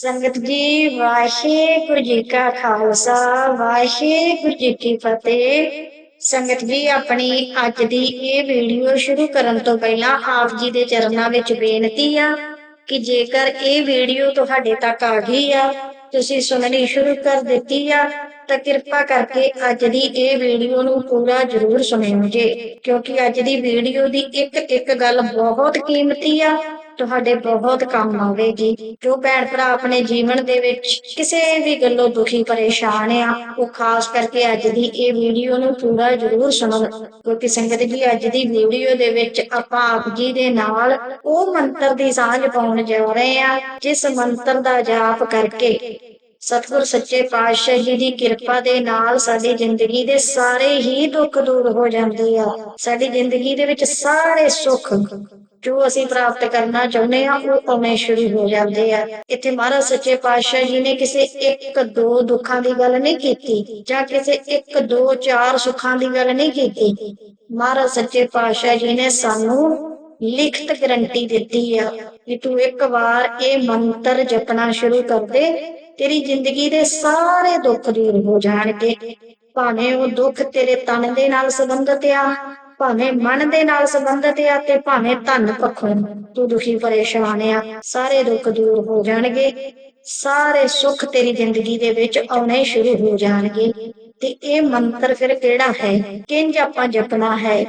ਸੰਗਤ ਜੀ, ਵਾਹਿਗੁਰੂ ਜੀ ਕਾ ਖਾਲਸਾ, ਵਾਹਿਗੁਰੂ ਜੀ ਕੀ ਫਤਿਹ। ਸੰਗਤ ਜੀ, ਆਪਣੀ ਅੱਜ ਦੀ ਇਹ ਵੀਡੀਓ ਸ਼ੁਰੂ ਕਰਨ ਤੋਂ ਪਹਿਲਾਂ ਆਪ ਜੀ ਦੇ ਚਰਨਾਂ ਵਿੱਚ ਬੇਨਤੀ ਆ ਕਿ ਜੇਕਰ ਇਹ ਵੀਡੀਓ ਤੁਹਾਡੇ ਤੱਕ ਆ ਗਈ ਆ, ਤੁਸੀਂ ਸੁਣਨੀ ਸ਼ੁਰੂ ਕਰ ਦਿੱਤੀ ਆ, ਤਾਂ ਕਿਰਪਾ ਕਰਕੇ ਅੱਜ ਦੀ ਇਹ ਵੀਡੀਓ ਨੂੰ ਪੂਰਾ ਜ਼ਰੂਰ ਸੁਣਿਓ ਜੇ, ਕਿਉਂਕਿ ਅੱਜ ਦੀ ਵੀਡੀਓ ਦੀ ਇੱਕ ਇੱਕ ਗੱਲ ਬਹੁਤ ਕੀਮਤੀ ਆ। ਤੁਹਾਡੇ ਬਹੁਤ ਕੰਮ ਆਵੇਗੀ। ਜੋ ਭੈਣ ਭਰਾ ਆਪਣੇ ਜੀਵਨ ਦੇ ਵਿੱਚ ਕਿਸੇ ਵੀ ਗੱਲੋਂ ਦੁਖੀ, ਪਰੇਸ਼ਾਨ ਆ, ਉਹ ਖਾਸ ਕਰਕੇ ਅੱਜ ਦੀ ਇਹ ਵੀਡੀਓ ਨੂੰ ਪੂਰਾ ਜ਼ਰੂਰ ਸੁਣੋ। ਕਿਉਂਕਿ ਸੰਗਤ ਜੀ, ਅੱਜ ਦੀ ਵੀਡੀਓ ਦੇ ਵਿੱਚ ਆਪਾਂ ਆਪ ਜੀ ਦੇ ਨਾਲ ਉਹ ਮੰਤਰ ਦੀ ਸਾਂਝ ਪਾਉਣ ਜਾ ਰਹੇ ਆ, ਜਿਸ ਮੰਤਰ ਦਾ ਜਾਪ ਕਰਕੇ ਸਤਿਗੁਰ ਸੱਚੇ ਪਾਤਸ਼ਾਹ ਜੀ ਦੀ ਕਿਰਪਾ ਦੇ ਨਾਲ ਸਾਡੀ ਜ਼ਿੰਦਗੀ ਦੇ ਸਾਰੇ ਹੀ ਦੁੱਖ ਦੂਰ ਹੋ ਜਾਂਦੇ ਆ। ਸਾਡੀ ਜ਼ਿੰਦਗੀ ਦੇ ਵਿੱਚ ਸਾਰੇ ਸੁੱਖ ਜੋ ਅਸੀਂ ਪ੍ਰਾਪਤ ਕਰਨਾ ਚਾਹੁੰਦੇ ਹਾਂ, ਉਹ ਆਉਣੇ ਸ਼ੁਰੂ ਹੋ ਜਾਂਦੇ ਆ। ਇੱਥੇ ਮਹਾਰਾਜ ਸੱਚੇ ਪਾਤਸ਼ਾਹ ਜੀ ਨੇ ਕਿਸੇ ਇੱਕ ਦੋ ਦੁੱਖਾਂ ਦੀ ਗੱਲ ਨਹੀਂ ਕੀਤੀ, ਜਾਂ ਕਿਸੇ ਇੱਕ ਦੋ ਚਾਰ ਸੁੱਖਾਂ ਦੀ ਗੱਲ ਨਹੀਂ ਕੀਤੀ। ਮਹਾਰਾਜ ਸੱਚੇ ਪਾਤਸ਼ਾਹ ਜੀ ਨੇ ਸਾਨੂੰ ਲਿਖਤ ਗਰੰਟੀ ਦਿੱਤੀ ਆ ਕਿ ਤੂੰ ਇੱਕ ਵਾਰ ਇਹ ਮੰਤਰ ਜਪਣਾ ਸ਼ੁਰੂ ਕਰ ਦੇ, ਤੇਰੀ ਜ਼ਿੰਦਗੀ ਦੇ ਸਾਰੇ ਦੁੱਖ ਦੂਰ ਹੋ ਜਾਣਗੇ। ਭਾਵੇਂ ਉਹ ਦੁੱਖ ਤੇਰੇ ਤਨ ਦੇ ਨਾਲ ਸੰਬੰਧਿਤ ਆ ਭਾਵੇਂ ਮਨ ਦੇ ਨਾਲ ਸੰਬੰਧਿਤ ਆ ਤੇ ਭਾਵੇਂ ਧਨ ਪੱਖੋਂ ਤੂੰ ਦੁਖੀ ਪਰੇਸ਼ਾਨ ਆ, ਸਾਰੇ ਦੁੱਖ ਦੂਰ ਹੋ ਜਾਣਗੇ। ਸਾਰੇ ਸੁੱਖ ਤੇਰੀ ਜ਼ਿੰਦਗੀ ਦੇ ਵਿੱਚ ਆਉਣੇ ਸ਼ੁਰੂ ਹੋ ਜਾਣਗੇ। ਤੇ ਇਹ ਮੰਤਰ ਫਿਰ ਕਿਹੜਾ ਹੈ? ਕਿੰਜ ਆਪਾਂ ਜਪਣਾ ਹੈ?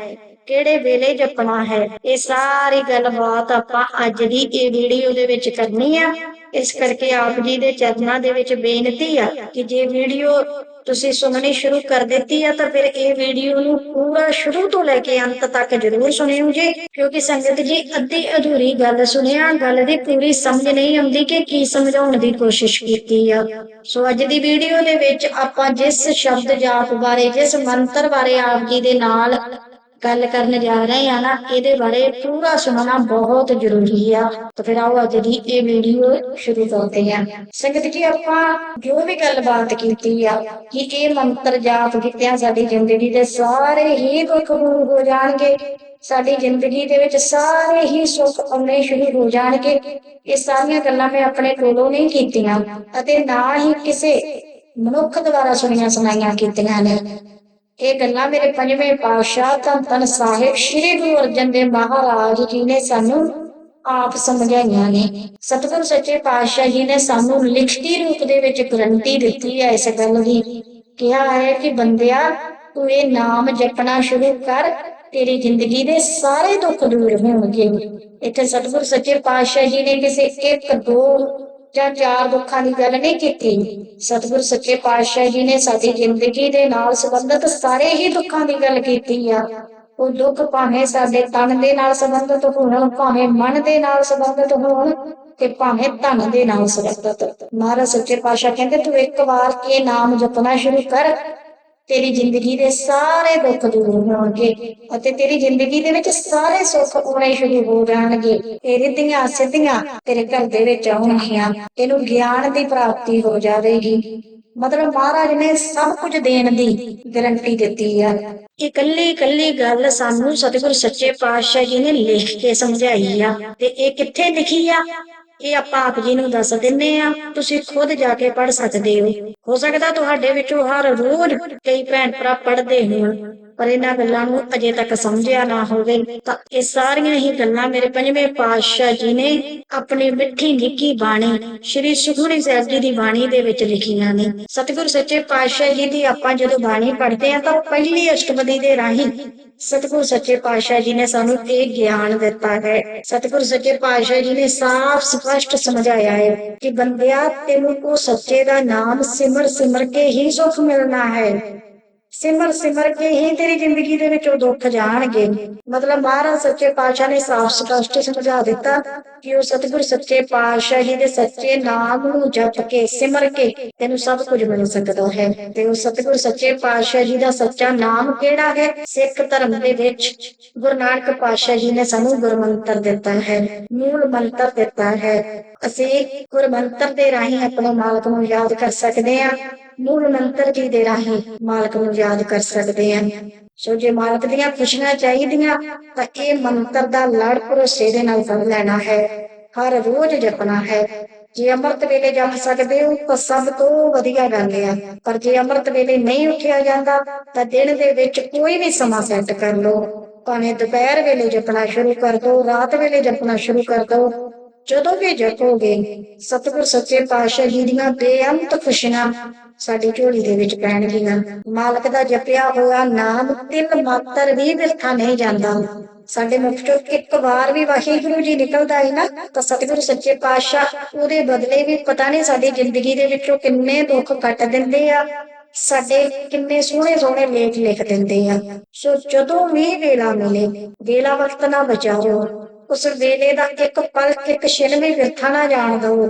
ਕਿਹੜੇ ਵੇਲੇ ਜਪਣਾ ਹੈ? ਇਹ ਸਾਰੀ ਗੱਲਬਾਤ ਆਪਾਂ ਅੱਜ ਦੀ ਇਹ ਵੀਡੀਓ ਦੇ ਵਿੱਚ ਕਰਨੀ ਆ। ਇਸ ਕਰਕੇ ਆਪ ਜੀ ਦੇ ਚਰਨਾਂ ਦੇ ਵਿੱਚ ਬੇਨਤੀ ਆ ਕਿ ਜੇ ਵੀਡੀਓ ਤੁਸੀਂ ਸੁਣਨੀ ਸ਼ੁਰੂ ਕਰ ਦਿੱਤੀ ਆ, ਤਾਂ ਫਿਰ ਇਹ ਵੀਡੀਓ ਨੂੰ ਪੂਰਾ ਸ਼ੁਰੂ ਤੋਂ ਲੈ ਕੇ ਅੰਤ ਤੱਕ ਜ਼ਰੂਰ ਸੁਣਿਓ ਜੀ। ਕਿਉਂਕਿ ਸੰਗਤ ਜੀ ਅੱਧੀ ਅਧੂਰੀ ਗੱਲ ਸੁਣਿਆ, ਗੱਲ ਦੀ ਪੂਰੀ ਸਮਝ ਨਹੀਂ ਆਉਂਦੀ ਕਿ ਕੀ ਸਮਝਾਉਣ ਦੀ ਕੋਸ਼ਿਸ਼ ਕੀਤੀ ਆ। ਸੋ ਅੱਜ ਦੀ ਵੀਡੀਓ ਦੇ ਵਿੱਚ ਆਪਾਂ ਜਿਸ ਸ਼ਬਦ ਜਾਪ ਬਾਰੇ, ਜਿਸ ਮੰਤਰ ਬਾਰੇ ਆਪ ਜੀ ਦੇ ਨਾਲ ਗੱਲ ਕਰਨ ਜਾ ਰਹੇ ਆ ਨਾ, ਇਹਦੇ ਬਾਰੇ ਪੂਰਾ ਸੁਣਨਾ ਬਹੁਤ ਜ਼ਰੂਰੀ ਆ। ਤਾਂ ਫਿਰ ਆਓ ਅੱਜ ਦੀ ਇਹ ਵੀਡੀਓ ਸ਼ੁਰੂ ਕਰਦੇ ਆ। ਸੰਗਤ ਜੀ, ਆਪਾਂ ਜੋ ਵੀ ਗੱਲਬਾਤ ਕੀਤੀ ਆ, ਕਿ ਇਹ ਮੰਤਰ ਜਾਪ ਕੀਤਿਆਂ ਸਾਡੀ ਜ਼ਿੰਦਗੀ ਦੇ ਸਾਰੇ ਹੀ ਦੁੱਖ ਦੂਰ ਹੋ ਜਾਣਗੇ। ਸਾਡੀ ਜ਼ਿੰਦਗੀ ਦੇ ਵਿੱਚ ਸਾਰੇ ਹੀ ਸੁੱਖ ਆਉਣੇ ਸ਼ੁਰੂ ਹੋ ਜਾਣਗੇ। ਇਹ ਸਾਰੀਆਂ ਗੱਲਾਂ ਮੈਂ ਆਪਣੇ ਕੋਲੋਂ ਨਹੀਂ ਕੀਤੀਆਂ, ਅਤੇ ਨਾ ਹੀ ਕਿਸੇ ਮਨੁੱਖ ਦੁਆਰਾ ਸੁਣੀਆਂ ਸੁਣਾਈਆਂ ਕੀਤੀਆਂ ਨੇ। ਇਹ ਗੱਲਾਂ ਮੇਰੇ ਪੰਜਵੇਂ ਪਾਤਸ਼ਾਹ ਧੰਨ ਧੰਨ ਸਾਹਿਬ ਸ੍ਰੀ ਗੁਰੂ ਅਰਜਨ ਦੇਵ ਮਹਾਰਾਜ ਜੀ ਨੇ ਸਾਨੂੰ ਆਪ ਸਮਝਾਈਆਂ ਨੇ। ਸਤਿਗੁਰ ਸੱਚੇ ਪਾਤਸ਼ਾਹ ਜੀ ਨੇ ਸਾਨੂੰ ਲਿਖਤੀ ਰੂਪ ਦੇ ਵਿੱਚ ਗਰੰਟੀ ਦਿੱਤੀ ਹੈ ਇਸ ਗੱਲ ਦੀ। ਕਿਹਾ ਹੈ ਕਿ ਬੰਦਿਆ, ਤੂੰ ਇਹ ਨਾਮ ਜਪਣਾ ਸ਼ੁਰੂ ਕਰ, ਤੇਰੀ ਜ਼ਿੰਦਗੀ ਦੇ ਸਾਰੇ ਦੁੱਖ ਦੂਰ ਹੋਣਗੇ। ਇੱਥੇ ਸਤਿਗੁਰ ਸੱਚੇ ਪਾਤਸ਼ਾਹ ਜੀ ਨੇ ਕਿਸੇ ਇੱਕ ਦੋ ਜਾਂ ਚਾਰ ਦੁੱਖਾਂ ਦੀ ਗੱਲ ਨਹੀਂ ਕੀਤੀ। ਸਤਿਗੁਰ ਸੱਚੇ ਪਾਤਸ਼ਾਹ ਜੀ ਨੇ ਸਾਡੀ ਜ਼ਿੰਦਗੀ ਦੇ ਨਾਲ ਸੰਬੰਧਿਤ ਸਾਰੇ ਹੀ ਦੁੱਖਾਂ ਦੀ ਗੱਲ ਕੀਤੀ ਆ। ਉਹ ਦੁੱਖ ਭਾਵੇਂ ਸਾਡੇ ਤਨ ਦੇ ਨਾਲ ਸੰਬੰਧਿਤ ਹੋਣ, ਭਾਵੇਂ ਮਨ ਦੇ ਨਾਲ ਸੰਬੰਧਿਤ ਹੋਣ ਤੇ ਭਾਵੇਂ ਧਨ ਦੇ ਨਾਲ ਸੰਬੰਧਿਤ। ਮਹਾਰਾਜ ਸੱਚੇ ਪਾਤਸ਼ਾਹ ਕਹਿੰਦੇ, ਤੂੰ ਇੱਕ ਵਾਰ ਇਹ ਨਾਮ ਜਪਣਾ ਸ਼ੁਰੂ ਕਰ ਤੇਰੀ ਜ਼ਿੰਦਗੀ ਦੇ ਸਾਰੇ ਦੁੱਖ ਦੂਰ ਹੋਣਗੇ ਅਤੇ ਤੇਰੀ ਜ਼ਿੰਦਗੀ ਦੇ ਵਿੱਚ ਸਾਰੇ ਸੁੱਖ ਆਉਣੇ ਸ਼ੁਰੂ ਹੋ ਜਾਣਗੇ। ਤੇਰੇ ਦੀਆਂ ਸਿੱਧੀਆਂ ਤੇਰੇ ਘਰ ਦੇ ਵਿੱਚ ਆਉਣਗੀਆਂ। ਤੈਨੂੰ ਗਿਆਨ ਦੀ ਪ੍ਰਾਪਤੀ ਹੋ ਜਾਵੇਗੀ। ਮਤਲਬ ਮਹਾਰਾਜ ਨੇ ਸਭ ਕੁਝ ਦੇਣ ਦੀ ਗਰੰਟੀ ਦਿੱਤੀ ਆ। ਇਕੱਲੀ ਇਕੱਲੀ ਗੱਲ ਸਾਨੂੰ ਸਤਿਗੁਰ ਸੱਚੇ ਪਾਤਸ਼ਾਹ ਜੀ ਨੇ ਲਿਖ ਕੇ ਸਮਝਾਈ ਆ। ਤੇ ਇਹ ਕਿੱਥੇ ਲਿਖੀ ਆ? ਇਹ ਆਪਾਂ ਆਪ ਜੀ ਨੂੰ ਦੱਸ ਦਿੰਨੇ ਆ, ਤੁਸੀਂ ਖੁਦ ਜਾ ਕੇ ਪੜ ਸਕਦੇ ਹੋ। ਹੋ ਸਕਦਾ ਤੁਹਾਡੇ ਵਿੱਚੋਂ ਹਰ ਰੋਜ਼ ਕਈ ਭੈਣ ਭਰਾ ਪੜ੍ਹਦੇ ਹੋਣ। ਪਰ ਇਹਨਾਂ ਗੱਲਾਂ ਨੂੰ ਅਜੇ ਤੱਕ ਸਮਝਿਆ ਨਾ ਹੋਵੇ, ਤਾਂ ਇਹ ਸਾਰੀਆਂ ਹੀ ਗੱਲਾਂ ਮੇਰੇ ਪੰਜਵੇਂ ਪਾਤਸ਼ਾਹ ਜੀ ਨੇ ਆਪਣੀ ਮਿੱਠੀ ਨਿੱਕੀ ਬਾਣੀ ਸ਼੍ਰੀ ਸੁਖਮਨੀ ਸਾਹਿਬ ਜੀ ਦੀ ਬਾਣੀ ਦੇ ਵਿੱਚ ਲਿਖੀਆਂ ਨੇ। ਸਤਿਗੁਰ ਸੱਚੇ ਪਾਤਸ਼ਾਹ ਜੀ ਦੀ ਆਪਾਂ ਜਦੋਂ ਬਾਣੀ ਪੜ੍ਹਦੇ ਆ ਤਾਂ ਪਹਿਲੀ ਅਸ਼ਟਪਦੀ ਦੇ ਰਾਹੀਂ ਸਤਿਗੁਰ ਸੱਚੇ ਪਾਤਸ਼ਾਹ ਜੀ ਨੇ ਸਾਨੂੰ ਇਹ ਗਿਆਨ ਦਿੱਤਾ ਹੈ। ਸਤਿਗੁਰ ਸੱਚੇ ਪਾਤਸ਼ਾਹ ਜੀ ਨੇ ਸਾਫ਼ ਸਪਸ਼ਟ ਸਮਝਾਇਆ ਹੈ ਕਿ ਬੰਦਿਆ, ਤੈਨੂੰ ਕੋ ਸੱਚੇ ਦਾ ਨਾਮ ਸਿਮਰ ਸਿਮਰ ਕੇ ਹੀ ਸੁਖ ਮਿਲਣਾ ਹੈ। ਸਿਮਰ ਸਿਮਰ ਕੇ ਹੀ ਤੇਰੀ ਜ਼ਿੰਦਗੀ ਦੇ ਵਿੱਚੋਂ ਦੁੱਖ ਜਾਣਗੇ। ਮਤਲਬ ਮਹਾਰਾਜ ਸੱਚੇ ਪਾਤਸ਼ਾਹ ਨੇ ਸਾਫ਼ ਸਪਸ਼ਟ ਸਮਝਾ ਦਿੱਤਾ ਕਿ ਉਹ ਸਤਿਗੁਰ ਸੱਚੇ ਪਾਤਸ਼ਾਹ ਜੀ ਦੇ ਸੱਚੇ ਨਾਮ ਨੂੰ ਜਪ ਕੇ, ਸਿਮਰ ਕੇ ਤੈਨੂੰ ਸਭ ਕੁਝ ਮਿਲ ਸਕਦਾ ਹੈ। ਤੇ ਉਹ ਸਤਿਗੁਰ ਸੱਚੇ ਪਾਤਸ਼ਾਹ ਜੀ ਦਾ ਸੱਚਾ ਨਾਮ ਕਿਹੜਾ ਹੈ? ਸਿੱਖ ਧਰਮ ਦੇ ਵਿੱਚ ਗੁਰੂ ਨਾਨਕ ਪਾਤਸ਼ਾਹ ਜੀ ਨੇ ਸਾਨੂੰ ਗੁਰਮੰਤਰ ਦਿੱਤਾ ਹੈ। ਮੂਲ ਮੰਤਰ ਦਿੱਤਾ ਹੈ। ਅਸੀਂ ਗੁਰਮੰਤਰ ਦੇ ਰਾਹੀਂ ਆਪਣੇ ਮਾਲਕ ਨੂੰ ਯਾਦ ਕਰ ਸਕਦੇ ਹਾਂ। ਮੂਲ ਮੰਤਰ ਜੀ ਦੇ ਰਾਹੀਂ ਮਾਲਕ ਨੂੰ ਯਾਦ ਕਰ ਸਕਦੇ ਹਾਂ ਸੋ ਜੇ ਮਾਲਕ ਦੀਆਂ ਖੁਸ਼ੀਆਂ ਚਾਹੀਦੀਆਂ, ਤਾਂ ਇਹ ਮੰਤਰ ਦਾ ਲੜ ਭਰੋਸੇ ਦੇ ਨਾਲ ਫੜ ਲੈਣਾ ਹੈ। ਹਰ ਰੋਜ਼ ਜਪਣਾ ਹੈ। ਜੇ ਅੰਮ੍ਰਿਤ ਵੇਲੇ ਜਪ ਸਕਦੇ ਹੋ, ਤਾਂ ਸਭ ਤੋਂ ਵਧੀਆ ਗੱਲ ਆ। ਪਰ ਜੇ ਅੰਮ੍ਰਿਤ ਵੇਲੇ ਨਹੀਂ ਉੱਠਿਆ ਜਾਂਦਾ, ਤਾਂ ਦਿਨ ਦੇ ਵਿੱਚ ਕੋਈ ਵੀ ਸਮਾਂ ਸੈੱਟ ਕਰ ਲਓ। ਭਾਵੇਂ ਦੁਪਹਿਰ ਵੇਲੇ ਜਪਣਾ ਸ਼ੁਰੂ ਕਰ ਦਿਓ ਰਾਤ ਵੇਲੇ ਜਪਣਾ ਸ਼ੁਰੂ ਕਰ ਦਿਓ ਜਦੋਂ ਵੀ ਜਪੋਗੇ ਸਤਿਗੁਰ ਸੱਚੇ ਪਾਤਸ਼ਾਹ ਜੀ ਦੀਆਂ ਬੇਅੰਤ ਖੁਸ਼ੀਆਂ ਸਾਡੀ ਝੋਲੀ ਦੇ ਵਿੱਚ ਪੈਣਗੀਆਂ। ਮਾਲਕ ਦਾ ਜਪਿਆ ਹੋਇਆ ਨਾਮ ਤਿੰਨ ਮਾਤਰ ਵੀ ਵਿਰਥਾ ਨਹੀਂ ਜਾਂਦਾ। ਸਾਡੇ ਮੁਖ ਚੋਂ ਇੱਕ ਵਾਰ ਵੀ ਵਾਹਿਗੁਰੂ ਜੀ ਨਿਕਲਦਾ ਹੈ ਨਾ, ਤਾਂ ਸਤਿਗੁਰੂ ਸੱਚੇ ਪਾਤਸ਼ਾਹ ਉਹਦੇ ਬਦਲੇ ਵੀ ਪਤਾ ਨਹੀਂ ਸਾਡੀ ਜ਼ਿੰਦਗੀ ਦੇ ਵਿੱਚੋਂ ਕਿੰਨੇ ਦੁੱਖ ਕੱਟ ਦਿੰਦੇ ਆ, ਸਾਡੇ ਕਿੰਨੇ ਸੋਹਣੇ ਸੋਹਣੇ ਲੇਖ ਲਿਖ ਦਿੰਦੇ ਆ। ਸੋ ਜਦੋਂ ਵੀ ਵੇਲਾ ਮਿਲੇ, ਵੇਲਾ ਵਕਤ ਨਾ ਬਚਾਓ। ਉਸ ਵੇਲੇ ਦਾ ਇੱਕ ਪਲ ਇੱਕ ਛਿਨ ਵੀ ਵਿਰਥਾ ਨਾ ਜਾਣ ਦਿਓ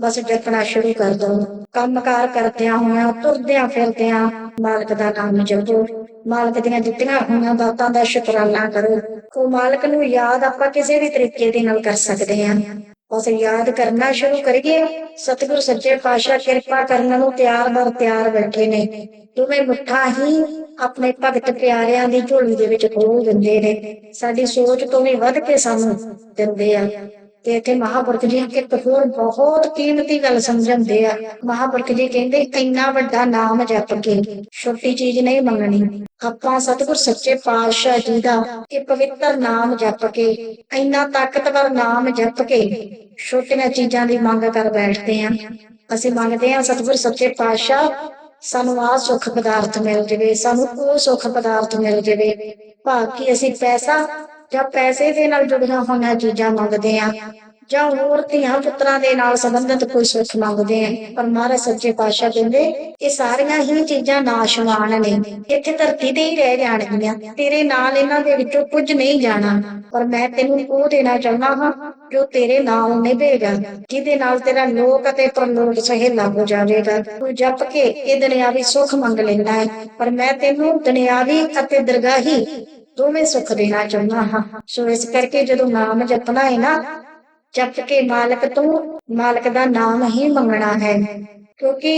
ਬਸ ਜਪਣਾ ਸ਼ੁਰੂ ਕਰ ਦਿਓ ਕੰਮਕਾਰ ਕਰਦਿਆਂ ਹੋਇਆਂ, ਤੁਰਦਿਆਂ ਫਿਰਦਿਆਂ ਮਾਲਕ ਦਾ ਨਾਮ ਜਪੋ। ਮਾਲਕ ਦੀਆਂ ਦਿੱਤੀਆਂ ਹੋਈਆਂ ਦਾਤਾਂ ਦਾ ਸ਼ੁਕਰਾਨਾ ਕਰੋ। ਉਹ ਮਾਲਕ ਨੂੰ ਯਾਦ ਆਪਾਂ ਕਿਸੇ ਵੀ ਤਰੀਕੇ ਦੇ ਨਾਲ ਕਰ ਸਕਦੇ ਹਾਂ। ਬਸ ਯਾਦ ਕਰਨਾ ਸ਼ੁਰੂ ਕਰੀਏ ਸਤਿਗੁਰ ਸੱਚੇ ਪਾਤਸ਼ਾਹ ਕਿਰਪਾ ਕਰਨ ਨੂੰ ਤਿਆਰ ਬਰ ਤਿਆਰ ਬੈਠੇ ਨੇ। ਦੋਵੇਂ ਮੁੱਠਾਂ ਹੀ ਆਪਣੇ ਭਗਤ ਪਿਆਰਿਆਂ ਦੀ ਝੋਲੀ ਦੇ ਵਿੱਚ ਖੋਲ ਦਿੰਦੇ ਨੇ। ਸਾਡੀ ਸੋਚ ਤੋਂ ਵੀ ਵੱਧ ਕੇ ਸਾਨੂੰ ਦਿੰਦੇ ਆ। ਤੇ ਇੱਥੇ ਮਹਾਪੁਰਖ ਜੀ ਇੱਕ ਹੋਰ ਬਹੁਤ ਕੀਮਤੀ ਗੱਲ ਸਮਝਾਉਂਦੇ ਆ। ਮਹਾਪੁਰਖ ਜੀ ਕਹਿੰਦੇ, ਇੰਨਾ ਵੱਡਾ ਨਾਮ ਜਪ ਕੇ ਛੋਟੀ ਚੀਜ਼ ਨਹੀਂ ਮੰਗਣੀ। ਆਪਾਂ ਸਤਿਗੁਰ ਸੱਚੇ ਪਾਤਸ਼ਾਹ ਜੀ ਦਾ ਇਹ ਪਵਿੱਤਰ ਨਾਮ ਜਪ ਕੇ, ਇੰਨਾ ਤਾਕਤਵਰ ਨਾਮ ਜਪ ਕੇ ਛੋਟੀਆਂ ਚੀਜ਼ਾਂ ਦੀ ਮੰਗ ਕਰ ਬੈਠਦੇ ਆ। ਅਸੀਂ ਮੰਗਦੇ ਆ, ਸਤਿਗੁਰ ਸੱਚੇ ਪਾਤਸ਼ਾਹ, ਸਾਨੂੰ ਆਹ ਸੁੱਖ ਪਦਾਰਥ ਮਿਲ ਜਵੇ, ਸਾਨੂੰ ਉਹ ਸੁੱਖ ਪਦਾਰਥ ਮਿਲ ਜਵੇ। ਭਾਵ ਕਿ ਅਸੀਂ ਪੈਸਾ ਜਾਂ ਪੈਸੇ ਦੇ ਨਾਲ ਜੁੜੀਆਂ ਹੋਈਆਂ ਚੀਜ਼ਾਂ ਮੰਗਦੇ ਆ ਜਾਂ ਹੋਰ ਧੀਆਂ ਪੁੱਤਰਾਂ ਦੇ ਨਾਲ ਸੰਬੰਧਿਤ ਕੋਈ ਸੁੱਖ ਮੰਗਦੇ ਆ ਪਰ ਮਹਾਰਾਜ ਸੱਚੇ ਪਾਤਸ਼ਾਹ ਕਹਿੰਦੇ, ਇਹ ਸਾਰੀਆਂ ਹੀ ਚੀਜ਼ਾਂ ਨਾਸ਼ਵਾਨ ਨੇ, ਇੱਥੇ ਧਰਤੀ ਤੇ ਹੀ ਰਹਿ ਜਾਣਗੀਆਂ, ਤੇਰੇ ਨਾਲ ਇਹਨਾਂ ਦੇ ਵਿੱਚੋਂ ਕੁਝ ਨਹੀਂ ਜਾਣਾ, ਪਰ ਮੈਂ ਤੈਨੂੰ ਉਹ ਦੇਣਾ ਚਾਹੁੰਦਾ ਹਾਂ, ਜੋ ਤੇਰੇ ਨਾਲ ਨਿਭੇਗਾ, ਜਿਹਦੇ ਨਾਲ ਤੇਰਾ ਲੋਕ ਅਤੇ ਪਰਲੋਕ ਸਹੇਲਾ ਹੋ ਜਾਵੇਗਾ ਤੂੰ ਜਪ ਕੇ ਇਹ ਦੁਨਿਆਵੀ ਸੁੱਖ ਮੰਗ ਲੈਣਾ ਹੈ, ਪਰ ਮੈਂ ਤੈਨੂੰ ਦੁਨਿਆਵੀ ਅਤੇ ਦਰਗਾਹੀ ਦੋਵੇਂ ਸੁੱਖ ਦੇਣਾ ਚਾਹੁੰਦਾ ਹਾਂ। ਸੋ ਇਸ ਕਰਕੇ ਜਦੋਂ ਨਾਮ ਜਪਣਾ ਹੈ ਨਾ, ਜਪ ਕੇ ਮਾਲਕ ਤੋਂ ਮਾਲਕ ਦਾ ਨਾਮ ਹੀ ਮੰਗਣਾ ਹੈ। ਕਿਉਂਕਿ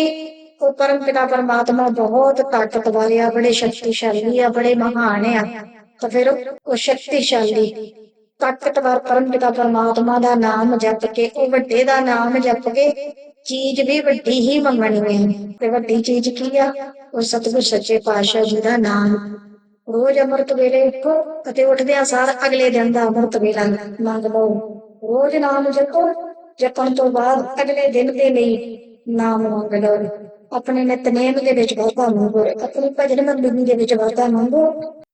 ਉਹ ਪਰਮ ਪਿਤਾ ਪਰਮਾਤਮਾ ਬਹੁਤ ਤਾਕਤਵਰ ਆ, ਬੜੇ ਸ਼ਕਤੀਸ਼ਾਲੀ ਆ, ਬੜੇ ਮਹਾਨ ਆ। ਤਾਂ ਫਿਰ ਉਹ ਸ਼ਕਤੀਸ਼ਾਲੀ, ਤਾਕਤਵਰ ਪਰਮ ਪਿਤਾ ਪਰਮਾਤਮਾ ਦਾ ਨਾਮ ਜਪ ਕੇ, ਉਹ ਵੱਡੇ ਦਾ ਨਾਮ ਜਪ ਕੇ ਚੀਜ਼ ਵੀ ਵੱਡੀ ਹੀ ਮੰਗਣੀ ਹੈ। ਤੇ ਵੱਡੀ ਚੀਜ਼ ਕੀ ਆ? ਉਹ ਸਤਿਗੁਰ ਸੱਚੇ ਪਾਤਸ਼ਾਹ ਜੀ ਦਾ ਨਾਮ ਰੋਜ਼ ਅੰਮ੍ਰਿਤ ਵੇਲੇ ਉੱਠੋ ਅਤੇ ਉੱਠਦਿਆਂ ਸਾਰ ਅਗਲੇ ਦਿਨ ਦਾ ਅੰਮ੍ਰਿਤ ਵੇਲਾ ਮੰਗ ਲਓ। ਰੋਜ਼ ਨਾਮ ਜਪੋ, ਜਪਣ ਤੋਂ ਬਾਅਦ ਅਗਲੇ ਦਿਨ ਦੇ ਲਈ ਨਾਮ ਮੰਗ ਲਓ। ਆਪਣੇ ਨਿਤਨੇਮ ਦੇ ਵਿੱਚ ਵਾਧਾ ਮੰਗੋ, ਆਪਣੀ ਭਜਨ ਮੰਡਲੀ ਦੇ ਵਿੱਚ ਵਾਧਾ ਮੰਗੋ,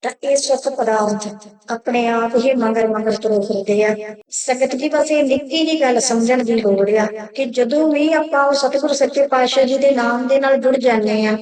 ਤਾਂ ਇਹ ਸੁੱਖ ਪਦਾਰਥ ਆਪਣੇ ਆਪ ਹੀ ਮੰਗਰ ਮੰਗਰ ਤੁਰੇ ਫਿਰਦੇ ਆ। ਸੰਗਤ ਜੀ, ਬਸ ਇਹ ਨਿੱਕੀ ਜੀ ਗੱਲ ਸਮਝਣ ਦੀ ਲੋੜ ਆ ਕਿ ਜਦੋਂ ਵੀ ਆਪਾਂ ਉਹ ਸਤਿਗੁਰ ਸੱਚੇ ਪਾਤਸ਼ਾਹ ਜੀ ਦੇ ਨਾਮ ਦੇ ਨਾਲ ਜੁੜ ਜਾਂਦੇ ਆ,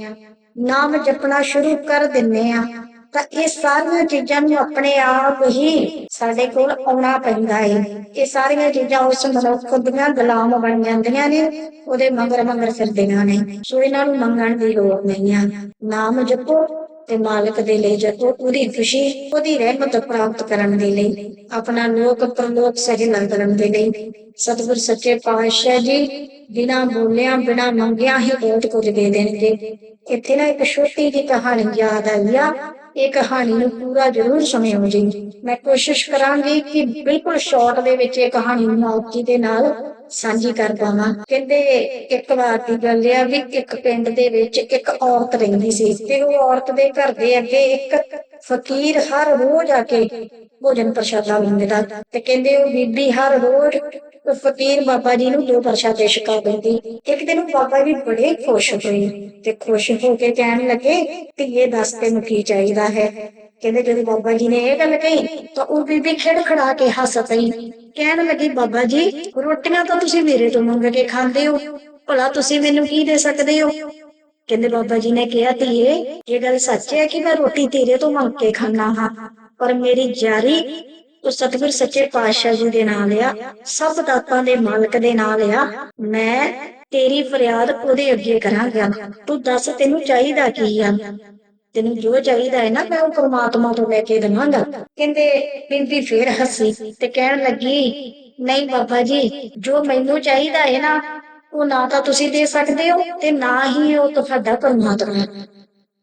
ਨਾਮ ਜਪਣਾ ਸ਼ੁਰੂ ਕਰ ਦਿੰਨੇ ਆ ਤਾਂ ਇਹ ਸਾਰੀਆਂ ਚੀਜ਼ਾਂ ਨੂੰ ਆਪਣੇ ਆਪ ਹੀ ਸਾਡੇ ਕੋਲ ਆਉਣਾ ਪੈਂਦਾ ਹੈ ਇਹ ਸਾਰੀਆਂ ਚੀਜ਼ਾਂ ਉਸ ਮਨੁੱਖ ਦੀਆਂ ਗੁਲਾਮ ਬਣ ਜਾਂਦੀਆਂ ਨੇ, ਉਹਦੇ ਮਗਰ ਮੰਗਰ ਫਿਰਦੀਆਂ ਨੇ। ਸੋ ਇਹਨਾਂ ਨੂੰ ਮੰਗਣ ਦੀ ਲੋੜ ਨਹੀਂ ਆ। ਨਾਮ ਜਪੋ ਤੇ ਮਾਲਕ ਦੇ ਲਈ ਜਪੋ, ਉਹਦੀ ਖੁਸ਼ੀ, ਉਹਦੀ ਰਹਿਮਤ ਪ੍ਰਾਪਤ ਕਰਨ ਦੇ ਲਈ, ਆਪਣਾ ਲੋਕ ਪ੍ਰਲੋਕ ਸਹਿਲਾ ਕਰਨ ਦੇ ਲਈ। ਸਤਿਗੁਰ ਸੱਚੇ ਪਾਤਸ਼ਾਹ ਜੀ, ਬਿਨਾਂ ਬੋਲਿਆ, ਬਿਨਾਂ ਮੰਗਿਆ ਹੀ ਬਹੁਤ ਕੁਝ ਦੇ ਦੇਣਗੇ। ਇੱਥੇ ਨਾ ਇੱਕ ਛੋਟੀ ਜਿਹੀ ਕਹਾਣੀ ਯਾਦ ਆਈ ਆ। ਇਹ ਕਹਾਣੀ ਨੂੰ ਪੂਰਾ ਜ਼ਰੂਰ ਸੁਣਿਓ ਜੀ। ਮੈਂ ਕੋਸ਼ਿਸ਼ ਕਰਾਂਗੀ ਕਿ ਬਿਲਕੁਲ ਸ਼ਾਰਟ ਦੇ ਵਿੱਚ ਇਹ ਕਹਾਣੀ ਨੂੰ ਆਪ ਜੀ ਦੇ ਨਾਲ ਸਾਂਝੀ ਕਰ ਪਾਵਾਂ। ਕਹਿੰਦੇ ਇੱਕ ਵਾਰ ਦੀ ਗੱਲ ਆ ਵੀ ਇੱਕ ਪਿੰਡ ਦੇ ਵਿੱਚ ਇੱਕ ਔਰਤ ਰਹਿੰਦੀ ਸੀ ਤੇ ਉਹ ਔਰਤ ਦੇ ਘਰ ਦੇ ਅੱਗੇ ਇੱਕ ਫਕੀਰ ਹਰ ਰੋਜ਼ ਆ ਕੇ ਭੋਜਨ ਪ੍ਰਸ਼ਾਦਾ ਮੰਗਦਾ ਤੇ ਕਹਿੰਦੇ ਉਹ ਬੀਬੀ ਹਰ ਰੋਜ਼ ਫਕੀਰ ਬਾਬਾ ਜੀ ਨੂੰ ਦੋ ਪ੍ਰਸ਼ਾਦੇ ਛਕਾ ਦਿੰਦੀ। ਇੱਕ ਦਿਨ ਬਾਬਾ ਜੀ ਬੜੇ ਖੁਸ਼ ਹੋਏ ਤੇ ਖੁਸ਼ ਹੋ ਕੇ ਕਹਿਣ ਲੱਗੇ ਕਿ ਇਹ ਦੱਸ ਤੈਨੂੰ ਕੀ ਚਾਹੀਦਾ ਹੈ? ਕਹਿੰਦੇ ਜਦੋਂ ਬਾਬਾ ਜੀ ਨੇ ਇਹ ਗੱਲ ਕਹੀ ਤਾਂ ਉਹ ਬੀਬੀ ਖਿੜਖੜਾ ਕੇ ਹੱਸ ਪਈ। ਕਹਿਣ ਲੱਗੀ, ਬਾਬਾ ਜੀ, ਰੋਟੀਆਂ ਤਾਂ ਤੁਸੀਂ ਮੇਰੇ ਤੋਂ ਮੰਗ ਕੇ ਖਾਂਦੇ ਹੋ। ਭਲਾ ਤੁਸੀਂ ਮੈਨੂੰ ਕੀ ਦੇ ਸਕਦੇ ਹੋ? ਕਹਿੰਦੇ ਬਾਬਾ ਜੀ ਨੇ ਕਿਹਾ, ਧੀਏ, ਇਹ ਗੱਲ ਸੱਚ ਹੈ ਕਿ ਮੈਂ ਰੋਟੀ ਤੇਰੇ ਤੋਂ ਮੰਗ ਕੇ ਖਾਣਾ ਹਾਂ, ਪਰ ਮੇਰੀ ਜਾਰੀ ਉਹ ਸਤਿਗੁਰ ਸੱਚੇ ਪਾਤਸ਼ਾਹ ਜੀ ਦੇ ਨਾਲ ਆ, ਸਭ ਦਾਤਾਂ ਦੇ ਮਾਲਕ ਦੇ ਨਾਲ ਆ, ਮੈਂ ਤੇਰੀ ਫਰਿਆਦ ਉਹਦੇ ਅੱਗੇ ਕਰਾਂਗਾ, ਤੂੰ ਦੱਸ ਤੈਨੂੰ ਚਾਹੀਦਾ ਕੀ ਆ? ਤੈਨੂੰ ਜੋ ਚਾਹੀਦਾ ਹੈ ਨਾ, ਮੈਂ ਉਹ ਪ੍ਰਮਾਤਮਾ ਤੋਂ ਲੈ ਕੇ ਦੇਵਾਂਗਾ। ਕਹਿੰਦੇ, ਬਿੰਦੀ ਫੇਰ ਹੱਸੀ ਤੇ ਕਹਿਣ ਲੱਗੀ, ਨਹੀਂ ਬਾਬਾ ਜੀ, ਜੋ ਮੈਨੂੰ ਚਾਹੀਦਾ ਹੈ ਨਾ ਉਹ ਨਾ ਤਾਂ ਤੁਸੀਂ ਦੇ ਸਕਦੇ ਹੋ ਤੇ ਨਾ ਹੀ ਉਹ ਤੁਹਾਡਾ ਪਰਮਾਤਮਾ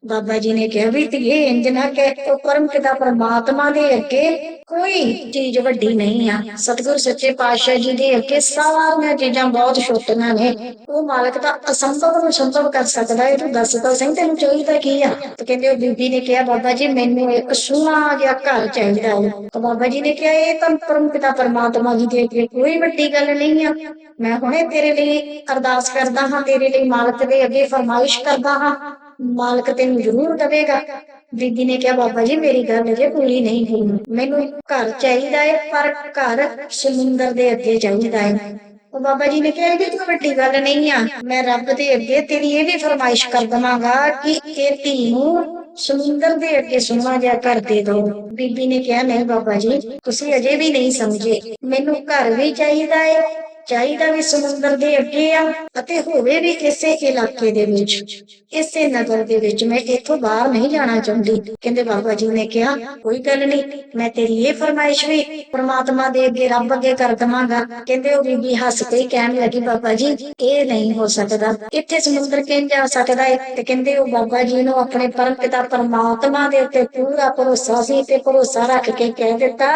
ਬਾਬਾ ਜੀ ਨੇ ਕਿਹਾ ਵੀ ਧੀਏ, ਇੰਜ ਨਾ ਕਹਿ, ਉਹ ਪਰਮ ਪਿਤਾ ਪਰਮਾਤਮਾ ਦੇ ਅੱਗੇ ਕੋਈ ਚੀਜ਼ ਵੱਡੀ ਨਹੀਂ ਆ। ਸਤਿਗੁਰ ਸੱਚੇ ਪਾਤਸ਼ਾਹ ਜੀ ਦੇ ਅੱਗੇ ਸਾਰੀਆਂ ਚੀਜ਼ਾਂ ਬਹੁਤ ਛੋਟੀਆਂ ਨੇ। ਉਹ ਮਾਲਕ ਦਾ ਅਸੰਭਵ ਨੂੰ ਸੰਭਵ ਕਰ ਸਕਦਾ ਹੈ। ਤੂੰ ਦੱਸ ਤਾਂ ਸਹੀ, ਤੈਨੂੰ ਚਾਹੀਦਾ ਕੀ ਆ? ਤੇ ਕਹਿੰਦੇ ਉਹ ਬੀਬੀ ਨੇ ਕਿਹਾ, ਬਾਬਾ ਜੀ, ਮੈਨੂੰ ਇੱਕ ਸੋਹਣਾ ਜਿਹਾ ਘਰ ਚਾਹੀਦਾ ਹੈ। ਤਾਂ ਬਾਬਾ ਜੀ ਨੇ ਕਿਹਾ, ਇਹ ਤਾਂ ਪਰਮ ਪਿਤਾ ਪਰਮਾਤਮਾ ਜੀ ਦੇ ਅੱਗੇ ਕੋਈ ਵੱਡੀ ਗੱਲ ਨਹੀਂ ਆ। ਮੈਂ ਹੁਣੇ ਤੇਰੇ ਲਈ ਅਰਦਾਸ ਕਰਦਾ ਹਾਂ, ਤੇਰੇ ਲਈ ਮਾਲਕ ਦੇ ਅੱਗੇ ਫਰਮਾਇਸ਼ ਕਰਦਾ ਹਾਂ। ਮਾਲਕ ਤੈਨੂੰ ਜ਼ਰੂਰ ਦੇਵੇਗਾ। ਬੀਬੀ ਨੇ ਕਿਹਾ, ਬਾਬਾ ਜੀ, ਮੇਰੀ ਗੱਲ ਅਜੇ ਪੂਰੀ ਨਹੀਂ ਹੋਈ, ਮੈਨੂੰ ਘਰ ਚਾਹੀਦਾ ਹੈ ਪਰ ਘਰ ਸਮੁੰਦਰ ਦੇ ਅੱਗੇ ਚਾਹੀਦਾ ਹੈ ਉਹ ਬਾਬਾ ਜੀ ਨੇ ਕਿਹਾ ਇਹ ਵੀ ਕੋਈ ਵੱਡੀ ਗੱਲ ਨਹੀਂ ਆ। ਮੈਂ ਰੱਬ ਦੇ ਅੱਗੇ ਤੇਰੀ ਇਹ ਵੀ ਫਰਮਾਇਸ਼ ਕਰ ਦਵਾਂਗਾ ਕਿ ਇਹ ਧੀ ਨੂੰ ਸਮੁੰਦਰ ਦੇ ਅੱਗੇ ਸੁਣਾ ਜਿਹਾ ਕਰ ਦੇ ਦੋ। ਬੀਬੀ ਨੇ ਕਿਹਾ, ਨਹੀਂ ਬਾਬਾ ਜੀ, ਤੁਸੀਂ ਅਜੇ ਵੀ ਨਹੀਂ ਸਮਝੇ। ਮੈਨੂੰ ਘਰ ਵੀ ਚਾਹੀਦਾ ਹੈ ਚਾਹੀਦਾ ਵੀ ਸਮੁੰਦਰ ਦੇ ਅੱਗੇ ਆ ਅਤੇ ਹੋਵੇ ਵੀ ਇਸੇ ਇਲਾਕੇ ਦੇ ਵਿੱਚ। ਇਸੇ ਨਗਰ ਦੇ ਵਿੱਚ ਮੈਂ ਇੱਥੋਂ ਬਾਹਰ ਨਹੀਂ ਜਾਣਾ ਚਾਹੁੰਦੀ। ਕਹਿੰਦੇ ਬਾਬਾ ਜੀ ਨੇ ਕਿਹਾ, ਕੋਈ ਗੱਲ ਨਹੀਂ, ਮੈਂ ਤੇਰੀ ਇਹ ਫਰਮਾਇਸ਼ ਵੀ ਪ੍ਰਮਾਤਮਾ ਦੇ ਅੱਗੇ ਰੱਬ ਅੱਗੇ ਕਰ ਦਵਾਂਗਾ। ਕਹਿੰਦੇ ਉਹ ਬੀਬੀ ਹੱਸ ਕੇ ਕਹਿਣ ਲੱਗੀ, ਬਾਬਾ ਜੀ, ਇਹ ਨਹੀਂ ਹੋ ਸਕਦਾ। ਇੱਥੇ ਸਮੁੰਦਰ ਕਿੰਜ ਜਾ ਸਕਦਾ ਹੈ ਤੇ ਕਹਿੰਦੇ ਉਹ ਬਾਬਾ ਜੀ ਨੂੰ ਆਪਣੇ ਪਰਮ ਪਿਤਾ ਪਰਮਾਤਮਾ ਦੇ ਉੱਤੇ ਪੂਰਾ ਭਰੋਸਾ ਸੀ ਤੇ ਭਰੋਸਾ ਰੱਖ ਕੇ ਕਹਿ ਦਿੱਤਾ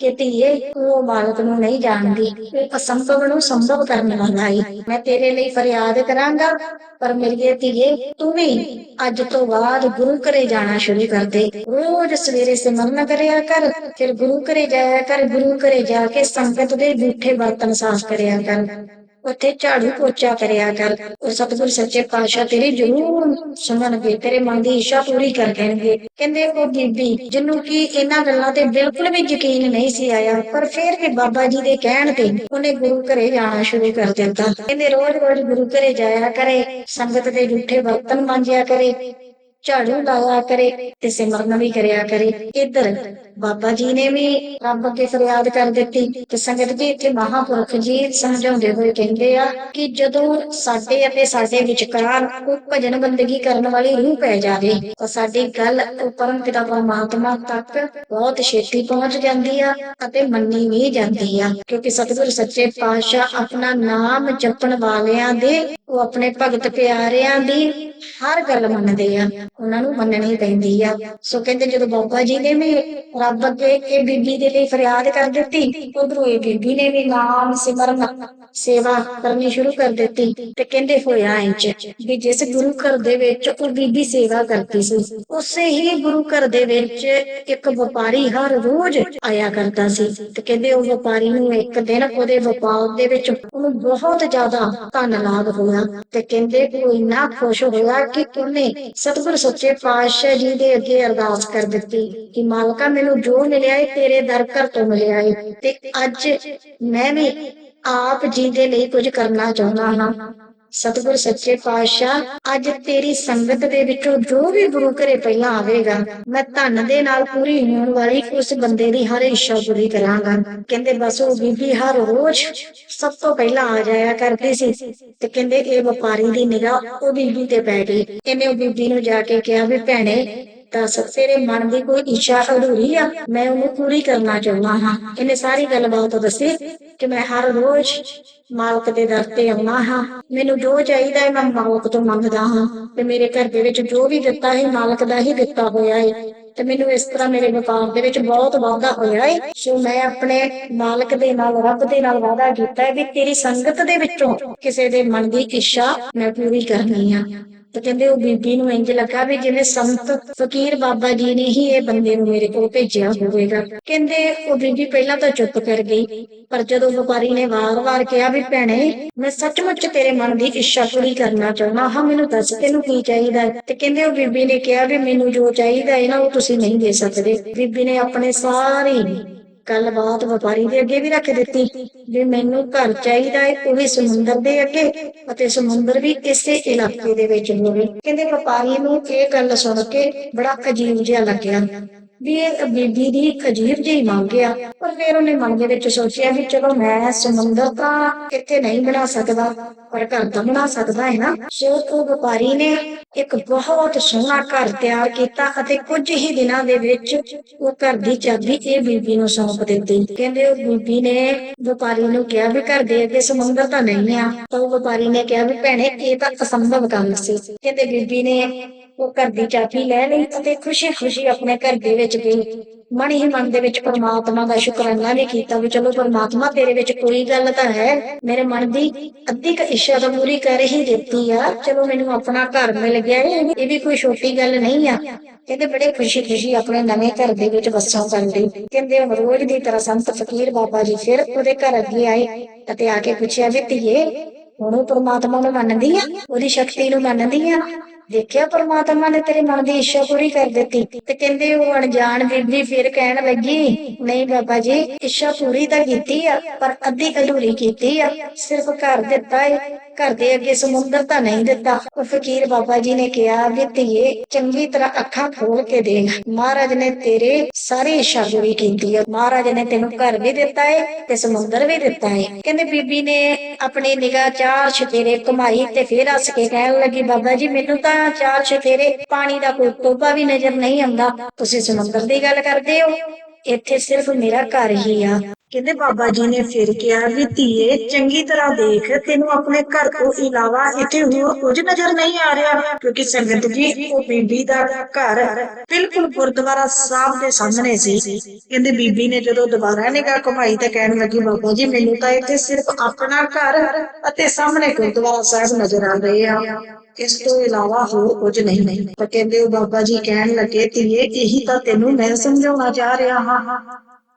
ਕਿ ਧੀਏ ਉਹ ਮਾਲਕ ਨੂੰ ਨਹੀਂ ਜਾਣਦੀ ਇਹ ਅਸੰਭਵ ਨੂੰ ਸੰਭਵ ਕਰਨ ਵਾਲਾ ਹੈ ਮੈਂ ਤੇਰੇ ਲਈ ਫਰਿਆਦ ਕਰਾਂਗਾ, ਪਰ ਮੇਰੀਏ ਧੀਏ, ਤੂੰ ਵੀ ਅੱਜ ਤੋਂ ਬਾਅਦ ਗੁਰੂ ਘਰੇ ਜਾਣਾ ਸ਼ੁਰੂ ਕਰ ਦੇ। ਰੋਜ਼ ਸਵੇਰੇ ਸਿਮਰਨ ਕਰਿਆ ਕਰ, ਫਿਰ ਗੁਰੂ ਘਰੇ ਜਾਇਆ ਕਰ, ਗੁਰੂ ਘਰੇ ਜਾ ਕੇ ਸੰਗਤ ਦੇ ਜੂਠੇ ਬਰਤਨ ਸਾਫ਼ ਕਰਿਆ ਕਰ। ਉੱਥੇ ਝਾੜੂ ਪੋਚਾ ਕਰਿਆ ਕਰ। ਉਹ ਸਤਿਗੁਰ ਸੱਚੇ ਪਾਤਸ਼ਾਹ ਤੇਰੀ ਜ਼ਰੂਰ ਸੁਣਨਗੇ, ਤੇਰੇ ਮਨ ਦੀ ਇੱਛਾ ਪੂਰੀ ਕਰ ਦੇਣਗੇ। ਕਹਿੰਦੇ ਉਹ ਬੀਬੀ, ਜਿਹਨੂੰ ਕਿ ਇਹਨਾਂ ਗੱਲਾਂ ਤੇ ਬਿਲਕੁਲ ਵੀ ਯਕੀਨ ਨਹੀਂ ਸੀ ਆਇਆ, ਪਰ ਫਿਰ ਵੀ ਬਾਬਾ ਜੀ ਦੇ ਕਹਿਣ ਤੇ ਉਹਨੇ ਗੁਰੂ ਘਰੇ ਜਾਣਾ ਸ਼ੁਰੂ ਕਰ ਦਿੱਤਾ। ਕਹਿੰਦੇ ਰੋਜ਼-ਰੋਜ਼ ਗੁਰੂ ਘਰੇ ਜਾਇਆ ਕਰੇ, ਸੰਗਤ ਦੇ ਜੂਠੇ ਬਰਤਨ ਮਾਂਜਿਆ ਕਰੇ, ਝਾੜੂ ਲਾਇਆ ਕਰੇ ਤੇ ਸਿਮਰਨ ਵੀ ਕਰਿਆ ਕਰੇ। ਇਧਰ ਬਾਬਾ ਜੀ ਨੇ ਵੀ ਰੱਬ ਅੱਗੇ ਫਰਿਆਦ ਕਰ ਦਿੱਤੀ ਤੇ ਸੰਗਤ ਜੀ ਇੱਥੇ ਮਹਾਪੁਰਖ ਜੀ ਸਮਝਾਉਂਦੇ ਹੋਏ ਕਹਿੰਦੇ ਆ ਕਿ ਜਦੋਂ ਸਾਡੇ ਅਤੇ ਸਾਡੇ ਵਿਚਕਾਰ ਕੋਈ ਭਜਨ ਬੰਦਗੀ ਕਰਨ ਵਾਲੀ ਰੂਹ ਪੈ ਜਾਵੇ, ਤਾਂ ਸਾਡੀ ਗੱਲ ਪਰਮ ਪਿਤਾ ਪਰਮਾਤਮਾ ਤੱਕ ਬਹੁਤ ਛੇਤੀ ਪਹੁੰਚ ਜਾਂਦੀ ਆ ਅਤੇ ਮੰਨੀ ਵੀ ਜਾਂਦੀ ਆ। ਕਿਉਂਕਿ ਸਤਿਗੁਰ ਸੱਚੇ ਪਾਤਸ਼ਾਹ ਆਪਣਾ ਨਾਮ ਜਪਣ ਵਾਲਿਆਂ ਦੇ, ਉਹ ਆਪਣੇ ਭਗਤ ਪਿਆਰਿਆਂ ਦੀ ਹਰ ਗੱਲ ਮੰਨਦੇ ਆ। ਉਹਨਾਂ ਨੂੰ ਮੰਨਣੀ ਪੈਂਦੀ ਆ। ਸੋ ਕਹਿੰਦੇ ਜਦੋਂ ਬਾਬਾ ਜੀ ਨੇ ਵੀ ਰੱਬ ਅੱਗੇ ਇਹ ਬੀਬੀ ਦੇ ਲਈ ਫਰਿਆਦ ਕਰ ਦਿੱਤੀ, ਉਧਰੋਂ ਇਹ ਬੀਬੀ ਨੇ ਵੀ ਨਾਮ, ਸਿਮਰਨ, ਸੇਵਾ ਕਰਨੀ ਸ਼ੁਰੂ ਕਰ ਦਿੱਤੀ ਤੇ ਕਹਿੰਦੇ ਹੋਇਆ ਇੰਚ ਵੀ ਜਿਸ ਗੁਰੂ ਘਰ ਦੇ ਵਿੱਚ ਉਹ ਬੀਬੀ ਸੇਵਾ ਕਰਦੀ ਸੀ, ਉਸੇ ਹੀ ਗੁਰੂ ਘਰ ਦੇ ਵਿੱਚ ਇੱਕ ਵਪਾਰੀ ਹਰ ਰੋਜ਼ ਆਇਆ ਕਰਦਾ ਸੀ ਤੇ ਕਹਿੰਦੇ ਉਹ ਵਪਾਰੀ ਨੂੰ ਇੱਕ ਦਿਨ ਉਹਦੇ ਵਪਾਰ ਦੇ ਵਿੱਚ ਉਹਨੂੰ ਬਹੁਤ ਜ਼ਿਆਦਾ ਧਨ ਲਾਭ ਹੋਇਆ ਤੇ ਕਹਿੰਦੇ ਉਹ ਇੰਨਾ ਖੁਸ਼ ਹੋਇਆ ਕਿ ਉਹਨੇ ਸਤਿਗੁਰ ਸੱਚੇ ਪਾਤਸ਼ਾਹ ਜੀ ਦੇ ਅੱਗੇ ਅਰਦਾਸ ਕਰ ਦਿੱਤੀ ਕਿ ਮਾਲਕਾ, ਮੈਨੂੰ ਜੋ ਮਿਲਿਆ ਹੈ ਤੇਰੇ ਦਰ ਘਰ ਤੋਂ ਮਿਲਿਆ ਹੈ ਤੇ ਅੱਜ ਮੈਂ ਵੀ ਆਪ ਜੀ ਦੇ ਲਈ ਕੁਝ ਕਰਨਾ ਚਾਹੁੰਦਾ ਹਾਂ। ਸਤਿਗੁਰ ਸੱਚੇ ਪਾਤਸ਼ਾਹ, ਅੱਜ ਤੇਰੀ ਸੰਗਤ ਦੇ ਵਿੱਚੋਂ ਜੋ ਵੀ ਗੁਰੂ ਘਰੇ ਪਹਿਲਾਂ ਆਵੇਗਾ, ਮੈਂ ਧਨ ਦੇ ਨਾਲ ਪੂਰੀ ਹੋਣ ਵਾਲੀ ਉਸ ਬੰਦੇ ਦੀ ਹਰ ਇੱਛਾ ਪੂਰੀ ਕਰਾਂਗਾ। ਕਹਿੰਦੇ, ਬਸ ਉਹ ਬੀਬੀ ਹਰ ਰੋਜ਼ ਸਭ ਤੋਂ ਪਹਿਲਾਂ ਆ ਜਾਇਆ ਕਰਦੀ ਸੀ ਤੇ ਕਹਿੰਦੇ, ਇਹ ਵਪਾਰੀ ਦੀ ਨਿਗਾਹ ਉਹ ਬੀਬੀ ਤੇ ਪੈ ਗਈ। ਇਹਨੇ ਉਹ ਬੀਬੀ ਨੂੰ ਜਾ ਕੇ ਕਿਹਾ ਵੀ, ਭੈਣੇ ਦੱਸ ਤੇਰੇ ਮਨ ਦੀ ਕੋਈ ਇੱਛਾ ਅਧੂਰੀ ਆ, ਮੈਂ ਉਹਨੂੰ ਪੂਰੀ ਕਰਨਾ ਚਾਹੁੰਦਾ ਹਾਂ। ਇਹਨੇ ਸਾਰੀ ਗੱਲਬਾਤ ਦੱਸੀ ਕਿ ਮੈਂ ਹਰ ਰੋਜ਼ ਮਾਲਕ ਦੇ ਦਰ ਤੇ ਆਉਣਾ ਹਾਂ। ਮੈਨੂੰ ਜੋ ਚਾਹੀਦਾ ਹੈ ਮੈਂ ਮਾਲਕ ਤੋਂ ਮੰਗਦਾ ਹਾਂ। ਤੇ ਮੇਰੇ ਘਰ ਦੇ ਵਿੱਚ ਜੋ ਵੀ ਦਿੱਤਾ ਹੈ, ਮਾਲਕ ਦਾ ਹੀ ਦਿੱਤਾ ਹੋਇਆ ਹੈ। ਤੇ ਮੈਨੂੰ ਇਸ ਤਰ੍ਹਾਂ ਮੇਰੇ ਵਪਾਰ ਦੇ ਵਿੱਚ ਬਹੁਤ ਵਾਧਾ ਹੋਇਆ ਹੈ। ਸੋ ਮੈਂ ਆਪਣੇ ਮਾਲਕ ਦੇ ਨਾਲ, ਰੱਬ ਦੇ ਨਾਲ ਵਾਅਦਾ ਕੀਤਾ ਹੈ ਵੀ ਤੇਰੀ ਸੰਗਤ ਦੇ ਵਿੱਚੋਂ ਕਿਸੇ ਦੇ ਮਨ ਦੀ ਇੱਛਾ ਮੈਂ ਪੂਰੀ ਕਰਨੀ ਆ। ਤੇ ਕਹਿੰਦੇ ਉਹ ਬੀਬੀ ਨੂੰ ਇੰਜ ਲੱਗਾ ਵੀ ਜਿਵੇਂ ਸੰਤ ਫਕੀਰ ਬਾਬਾ ਜੀ ਨੇ ਹੀ ਇਹ ਬੰਦੇ ਨੂੰ ਮੇਰੇ ਕੋਲ ਭੇਜਿਆ ਹੋਵੇਗਾ। ਕਹਿੰਦੇ ਉਹ ਬੀਬੀ ਪਹਿਲਾਂ ਤਾਂ ਚੁੱਪ ਕਰ ਗਈ, ਪਰ ਜਦੋਂ ਵਪਾਰੀ ਨੇ ਵਾਰ-ਵਾਰ ਕਿਹਾ ਵੀ ਭੈਣੇ, ਮੈਂ ਸੱਚਮੁੱਚ ਤੇਰੇ ਮਨ ਦੀ ਇੱਛਾ ਪੂਰੀ ਕਰਨਾ ਚਾਹੁੰਦਾ ਹਾਂ, ਮੈਨੂੰ ਦੱਸ ਤੈਨੂੰ ਕੀ ਚਾਹੀਦਾ ਤੇ ਕਹਿੰਦੇ ਉਹ ਬੀਬੀ ਨੇ ਕਿਹਾ ਵੀ ਮੈਨੂੰ ਜੋ ਚਾਹੀਦਾ ਹੈ ਨਾ, ਉਹ ਤੁਸੀਂ ਨਹੀਂ ਦੇ ਸਕਦੇ। ਬੀਬੀ ਨੇ ਆਪਣੇ ਸਾਰੇ ਗੱਲਬਾਤ ਵਪਾਰੀ ਦੇ ਅੱਗੇ ਵੀ ਰੱਖ ਦਿੱਤੀ ਵੀ ਮੈਨੂੰ ਘਰ ਚਾਹੀਦਾ ਹੈ ਉਹ ਵੀ ਸਮੁੰਦਰ ਦੇ ਅੱਗੇ ਅਤੇ ਸਮੁੰਦਰ ਵੀ ਇਸੇ ਇਲਾਕੇ ਦੇ ਵਿੱਚ ਹੋਵੇ ਕਹਿੰਦੇ ਵਪਾਰੀ ਨੂੰ ਇਹ ਗੱਲ ਸੁਣ ਕੇ ਬੜਾ ਅਜੀਬ ਜਿਹਾ ਲੱਗਿਆ। ਵੀ ਇਹ ਬੀਬੀ ਦੀ ਅਜੀਬ ਜਿਹੀ ਮੰਗ ਆ ਪਰ ਫਿਰ ਉਹਨੇ ਮਨ ਦੇ ਵਿੱਚ ਸੋਚਿਆ ਵੀ ਚਲੋ ਮੈਂ ਸਮੁੰਦਰ ਤਾਂ ਇੱਥੇ ਨਹੀਂ ਬਣਾ ਸਕਦਾ, ਪਰ ਘਰ ਤਾਂ ਬਣਾ ਸਕਦਾ ਹੈ ਨਾ। ਸੋ ਉਹ ਵਪਾਰੀ ਨੇ ਇੱਕ ਬਹੁਤ ਸੋਹਣਾ ਘਰ ਤਿਆਰ ਕੀਤਾ ਅਤੇ ਕੁਝ ਹੀ ਦਿਨਾਂ ਦੇ ਵਿੱਚ ਉਹ ਘਰ ਦੀ ਚਾਬੀ ਇਹ ਬੀਬੀ ਨੂੰ ਸੌਂਪ ਦਿੱਤੀ। ਕਹਿੰਦੇ ਉਹ ਬੀਬੀ ਨੇ ਵਪਾਰੀ ਨੂੰ ਕਿਹਾ ਵੀ ਘਰ ਦੇ ਅੱਗੇ ਸਮੁੰਦਰ ਤਾਂ ਨਹੀਂ ਆ, ਤਾਂ ਉਹ ਵਪਾਰੀ ਨੇ ਕਿਹਾ ਵੀ ਭੈਣੇ ਇਹ ਤਾਂ ਅਸੰਭਵ ਕੰਮ ਸੀ। ਕਹਿੰਦੇ ਬੀਬੀ ਨੇ ਉਹ ਘਰ ਦੀ ਚਾਬੀ ਲੈ ਲਈ ਅਤੇ ਖੁਸ਼ੀ-ਖੁਸ਼ੀ ਆਪਣੇ ਘਰ ਦੇ ਵਿੱਚ ਗਈ। ਮਨ ਹੀ ਮਨ ਦੇ ਵਿੱਚ ਪਰਮਾਤਮਾ ਦਾ ਸ਼ੁਕਰਾਨਾ ਵੀ ਕੀਤਾ ਵੀ ਚਲੋ ਪਰਮਾਤਮਾ ਤੇਰੇ ਵਿੱਚ ਕੋਈ ਗੱਲ ਤਾਂ ਹੈ। ਮੇਰੇ ਮਨ ਦੀ ਅੱਧੀ ਕ ਇੱਛਾ ਤਾਂ ਪੂਰੀ ਕਰ ਹੀ ਦਿੱਤੀ ਆ। ਚਲੋ ਮੈਨੂੰ ਆਪਣਾ ਘਰ ਮਿਲ ਗਿਆ ਇਹ ਇਹ ਵੀ ਕੋਈ ਛੋਟੀ ਗੱਲ ਨਹੀਂ ਆ। ਕਹਿੰਦੇ ਬੜੇ ਖੁਸ਼ੀ-ਖੁਸ਼ੀ ਆਪਣੇ ਨਵੇਂ ਘਰ ਦੇ ਵਿੱਚ ਵਸੋਂ ਕਰਦੇ ਕਹਿੰਦੇ ਰੋਜ਼ ਦੀ ਤਰ੍ਹਾਂ ਸੰਤ ਫਕੀਰ ਬਾਬਾ ਜੀ ਫਿਰ ਉਹਦੇ ਘਰ ਅੱਗੇ ਆਏ ਅਤੇ ਆ ਕੇ ਪੁੱਛਿਆ ਵੀ ਧੀਏ, ਹੁਣ ਉਹ ਪਰਮਾਤਮਾ ਨੂੰ ਮੰਨਦੀ ਆ? ਉਹਦੀ ਸ਼ਕਤੀ ਨੂੰ ਮੰਨਦੀ ਆ? ਦੇਖਿਆ ਪਰਮਾਤਮਾ ਨੇ ਤੇਰੇ ਮਨ ਦੀ ਇੱਛਾ ਪੂਰੀ ਕਰ ਦਿੱਤੀ ਤੇ ਕਹਿੰਦੇ ਉਹ ਅਣਜਾਣ ਬੀਬੀ ਫਿਰ ਕਹਿਣ ਲੱਗੀ, ਨਹੀਂ ਬਾਬਾ ਜੀ, ਇੱਛਾ ਪੂਰੀ ਤਾਂ ਕੀਤੀ ਆ, ਪਰ ਅੱਧੀ ਅਧੂਰੀ ਕੀਤੀ ਆ, ਸਿਰਫ ਘਰ ਦਿੱਤਾ ਏ। ਘਰ ਦੇ ਅੱਗੇ ਸਮੁੰਦਰ ਤਾਂ ਨਹੀਂ ਦਿੱਤਾ। ਉਹ ਫਕੀਰ ਬਾਬਾ ਜੀ ਨੇ ਕਿਹਾ ਵੀ ਧੀਏ, ਚੰਗੀ ਤਰ੍ਹਾਂ ਅੱਖਾਂ ਖੋਲ ਕੇ ਦੇਖ। ਮਹਾਰਾਜ ਨੇ ਤੇਰੇ ਸਾਰੀ ਇੱਛਾ ਪੂਰੀ ਕੀਤੀ ਆ। ਮਹਾਰਾਜ ਨੇ ਤੈਨੂੰ ਘਰ ਵੀ ਦਿੱਤਾ ਏ ਤੇ ਸਮੁੰਦਰ ਵੀ ਦਿੱਤਾ ਹੈ ਕਹਿੰਦੇ ਬੀਬੀ ਨੇ ਆਪਣੀ ਨਿਗਾਹ ਚਾਰ ਛਤੇਰੇ ਘੁਮਾਈ ਤੇ ਫੇਰ ਹੱਸ ਕੇ ਕਹਿਣ ਲੱਗੀ, ਬਾਬਾ ਜੀ, ਮੈਨੂੰ ਤਾਂ ਚਾਰ ਛਤੇਰੇ ਪਾਣੀ ਦਾ ਕੋਈ ਟੋਪਾ ਵੀ ਨਜ਼ਰ ਨਹੀਂ ਆਉਂਦਾ। ਤੁਸੀਂ ਸਮੁੰਦਰ ਦੀ ਗੱਲ ਕਰਦੇ ਹੋ। ਇੱਥੇ ਸਿਰਫ ਮੇਰਾ ਘਰ ਹੀ ਆ। ਕਹਿੰਦੇ ਬਾਬਾ ਜੀ ਨੇ ਫਿਰ ਕਿਹਾ ਵੀ ਧੀਏ, ਚੰਗੀ ਤਰ੍ਹਾਂ ਦੇਖ, ਤੈਨੂੰ ਆਪਣੇ ਘਰ ਤੋਂ ਇਲਾਵਾ ਇੱਥੇ ਹੋਰ ਕੁਝ ਨਜ਼ਰ ਨਹੀਂ ਆ ਰਿਹਾ, ਕਿਉਂਕਿ ਸੰਗਤ ਜੀ, ਉਹ ਬੀਬੀ ਦਾ ਘਰ ਬਿਲਕੁਲ ਗੁਰਦੁਆਰਾ ਸਾਹਿਬ ਦੇ ਸਾਹਮਣੇ ਸੀ। ਕਹਿੰਦੇ ਬੀਬੀ ਨੇ ਜਦੋਂ ਦੁਬਾਰਾ ਨਿਗਾਹ ਘੁਮਾਈ ਤਾਂ ਕਹਿਣ ਲੱਗੀ, ਬਾਬਾ ਜੀ, ਮੈਨੂੰ ਤਾਂ ਇੱਥੇ ਸਿਰਫ ਆਪਣਾ ਘਰ ਅਤੇ ਸਾਹਮਣੇ ਗੁਰਦੁਆਰਾ ਸਾਹਿਬ ਨਜ਼ਰ ਆ ਰਹੇ ਆ। ਇਸ ਤੋਂ ਇਲਾਵਾ ਹੋਰ ਕੁਝ ਨਹੀਂ। ਪਰ ਕਹਿੰਦੇ ਉਹ ਬਾਬਾ ਜੀ ਕਹਿਣ ਲੱਗੇ, ਧੀਏ, ਇਹੀ ਤਾਂ ਤੈਨੂੰ ਮੈਂ ਸਮਝਾਉਣਾ ਚਾਹ ਰਿਹਾ ਹਾਂ।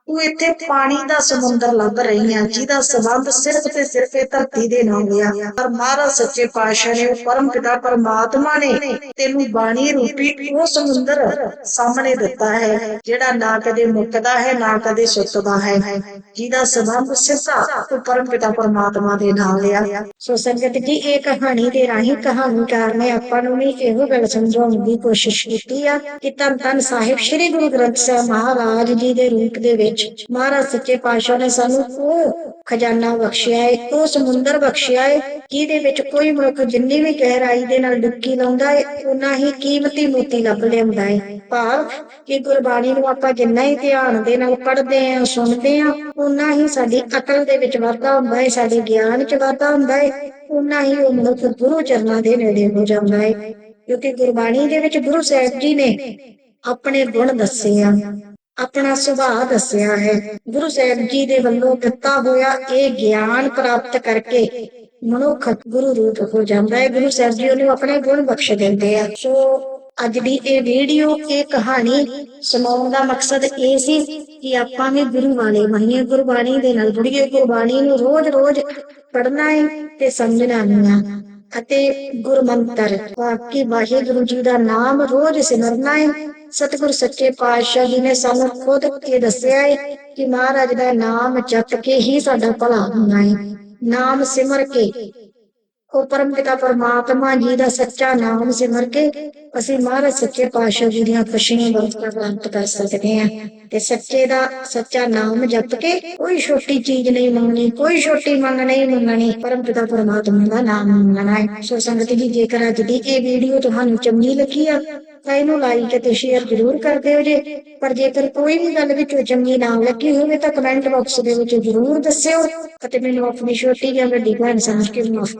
ਤੂੰ ਇੱਥੇ ਪਾਣੀ ਦਾ ਸਮੁੰਦਰ ਲੱਭ ਰਹੀ ਆ, ਜਿਹਦਾ ਸਬੰਧ ਸਿਰਫ ਤੇ ਸਿਰਫ ਇਹ ਧਰਤੀ ਦੇ ਨਾਲ ਆ ਪਰ ਮਹਾਰਾਜ ਸੱਚੇ ਪਾਤਸ਼ਾਹ ਨੇ ਪਰਮ ਪਿਤਾ ਪਰਮਾਤਮਾ ਨੇ ਤੈਨੂੰ ਬਾਣੀ ਰੂਪੀ ਉਹ ਸਮੁੰਦਰ ਸਾਹਮਣੇ ਦਿੱਤਾ ਹੈ, ਜਿਹੜਾ ਨਾ ਕਦੇ ਮੁੱਕਦਾ ਹੈ, ਨਾ ਕਦੇ ਸੁੱਕਦਾ ਹੈ। ਜਿਹਦਾ ਸਬੰਧ ਸਿੱਧਾ ਉਹ ਪਰਮ ਪਿਤਾ ਪਰਮਾਤਮਾ ਦੇ ਨਾਲ ਆ ਸੋ ਸੰਗਤ ਜੀ, ਇਹ ਕਹਾਣੀ ਦੇ ਰਾਹੀਂ ਕਹਾਣੀਕਾਰ ਨੇ ਆਪਾਂ ਨੂੰ ਵੀ ਇਹੋ ਗੱਲ ਸਮਝਾਉਣ ਦੀ ਕੋਸ਼ਿਸ਼ ਕੀਤੀ ਆ ਕਿ ਧੰਨ ਧੰਨ ਸਾਹਿਬ ਸ੍ਰੀ ਗੁਰੂ ਗ੍ਰੰਥ ਸਾਹਿਬ ਮਹਾਰਾਜ ਜੀ ਦੇ ਰੂਪ ਦੇ ਵਿੱਚ ਮਹਾਰਾਜ ਸੱਚੇ ਪਾਤਸ਼ਾਹ ਨੇ ਸਾਨੂੰ ਉਹ ਖਜ਼ਾਨਾ ਬਖਸ਼ਿਆ ਹੈ ਉਹ ਸਮੁੰਦਰ ਬਖਸ਼ਿਆ ਹੈ ਜਿਹਦੇ ਵਿੱਚ ਕੋਈ ਮਨੁੱਖ ਜਿੰਨੀ ਵੀ ਗਹਿਰਾਈ ਦੇ ਨਾਲ ਡੁਬਕੀ ਲਾਉਂਦਾ ਹੈ ਉਨਾ ਹੀ ਕੀਮਤੀ ਮੋਤੀ ਲੱਭ ਲਿਆਉਂਦਾ ਹੈ ਭਾਵ ਕਿ ਗੁਰਬਾਣੀ ਨੂੰ ਆਪਾਂ ਜਿੰਨਾ ਹੀ ਧਿਆਨ ਦੇ ਨਾਲ ਪੜ੍ਹਦੇ ਆਂ, ਸੁਣਦੇ ਆਂ ਉਨਾ ਹੀ ਸਾਡੀ ਅਕਲ ਦੇ ਵਿੱਚ ਵਾਧਾ ਹੁੰਦਾ ਹੈ ਸਾਡੇ ਗਿਆਨ 'ਚ ਵਾਧਾ ਹੁੰਦਾ ਹੈ ਉਨਾ ਹੀ ਉਹ ਮਨੁੱਖ ਗੁਰੂ ਚਰਨਾਂ ਦੇ ਨੇੜੇ ਹੋ ਜਾਂਦਾ ਹੈ ਕਿਉਂਕਿ ਗੁਰਬਾਣੀ ਦੇ ਵਿੱਚ ਗੁਰੂ ਸਾਹਿਬ ਜੀ ਨੇ ਆਪਣੇ ਗੁਣ ਦੱਸੇ ਆ। ਆਪਣਾ ਸੁਭਾਅ ਦੱਸਿਆ ਹੈ। ਗੁਰੂ ਸਾਹਿਬ ਜੀ ਦੇ ਵੱਲੋਂ ਦਿੱਤਾ ਹੋਇਆ ਇਹ ਗਿਆਨ ਪ੍ਰਾਪਤ ਕਰਕੇ ਮਨੁੱਖ ਗੁਰੂ ਰੂਪ ਹੋ ਜਾਂਦਾ ਹੈ। ਗੁਰੂ ਸਾਹਿਬ ਜੀ ਉਹਨੂੰ ਆਪਣੇ ਗੁਣ ਬਖਸ਼ ਦਿੰਦੇ ਆ। ਸੋ ਅੱਜ ਦੀ ਇਹ ਵੀਡੀਓ, ਇਹ ਕਹਾਣੀ ਸੁਣਾਉਣ ਦਾ ਮਕਸਦ ਇਹ ਸੀ ਕਿ ਆਪਾਂ ਵੀ ਗੁਰੂ ਵਾਲੇ ਬਣੀਏ ਗੁਰਬਾਣੀ ਦੇ ਨਾਲ ਜੁੜੀਏ। ਗੁਰਬਾਣੀ ਨੂੰ ਰੋਜ਼-ਰੋਜ਼ ਪੜ੍ਹਨਾ ਹੈ ਤੇ ਸਮਝਣਾ ਵੀ ਆ। ਅਤੇ ਗੁਰਮੰਤਰ, ਬਾਕੀ ਵਾਹਿਗੁਰੂ ਜੀ ਦਾ ਨਾਮ ਰੋਜ਼ ਸਿਮਰਨਾ ਹੈ ਸਤਿਗੁਰ ਸੱਚੇ ਪਾਤਸ਼ਾਹ ਜੀ ਨੇ ਸਾਨੂੰ ਖੁਦ ਇਹ ਦੱਸਿਆ ਹੈ ਕਿ ਮਹਾਰਾਜ ਦਾ ਨਾਮ ਜਪ ਕੇ ਹੀ ਸਾਡਾ ਭਲਾ ਹੋਣਾ ਹੈ ਨਾਮ ਸਿਮਰ ਕੇ ਉਹ ਪਰਮ ਪਿਤਾ ਪਰਮਾਤਮਾ ਜੀ ਦਾ ਸੱਚਾ ਨਾਮ ਸਿਮਰ ਕੇ ਅਸੀਂ ਮਹਾਰਾਜ ਸੱਚੇ ਪਾਤਸ਼ਾਹ ਜੀ ਦੀਆਂ ਖੁਸ਼ੀਆਂ ਬਰਕਤਾਂ ਪ੍ਰਾਪਤ ਕਰ ਸਕਦੇ ਹਾਂ ਤੇ ਸੱਚੇ ਦਾ ਸੱਚਾ ਨਾਮ ਜਪ ਕੇ ਕੋਈ ਛੋਟੀ ਚੀਜ਼ ਨਹੀਂ ਮੰਗਣੀ, ਕੋਈ ਛੋਟੀ ਮੰਗ ਨਹੀਂ ਮੰਗਣੀ, ਪਰਮ ਪਿਤਾ ਪਰਮਾਤਮਾ ਦਾ ਨਾਮ ਮੰਗਣਾ ਹੈ। ਸੋ ਸੰਗਤ ਜੀ, ਜੇਕਰ ਅੱਜ ਦੀ ਇਹ ਵੀਡੀਓ ਤੁਹਾਨੂੰ ਚੰਗੀ ਲੱਗੀ ਆ, ਤਾਂ ਇਹਨੂੰ ਲਾਈਕ ਅਤੇ ਸ਼ੇਅਰ ਜ਼ਰੂਰ ਕਰ ਦਿਓ ਜੇ। ਪਰ ਜੇਕਰ ਕੋਈ ਵੀ ਗੱਲ ਵਿੱਚ ਚੰਗੀ ਨਾ ਲੱਗੀ ਹੋਵੇ ਤਾਂ ਕਮੈਂਟ ਬਾਕਸ ਦੇ ਵਿੱਚ ਜ਼ਰੂਰ ਦੱਸਿਓ ਅਤੇ ਮੈਨੂੰ ਆਪਣੀ ਛੋਟੀ ਜਿਹੀ ਵੱਡੀ ਭੈਣ ਸਮਝ ਕੇ ਮਾਫ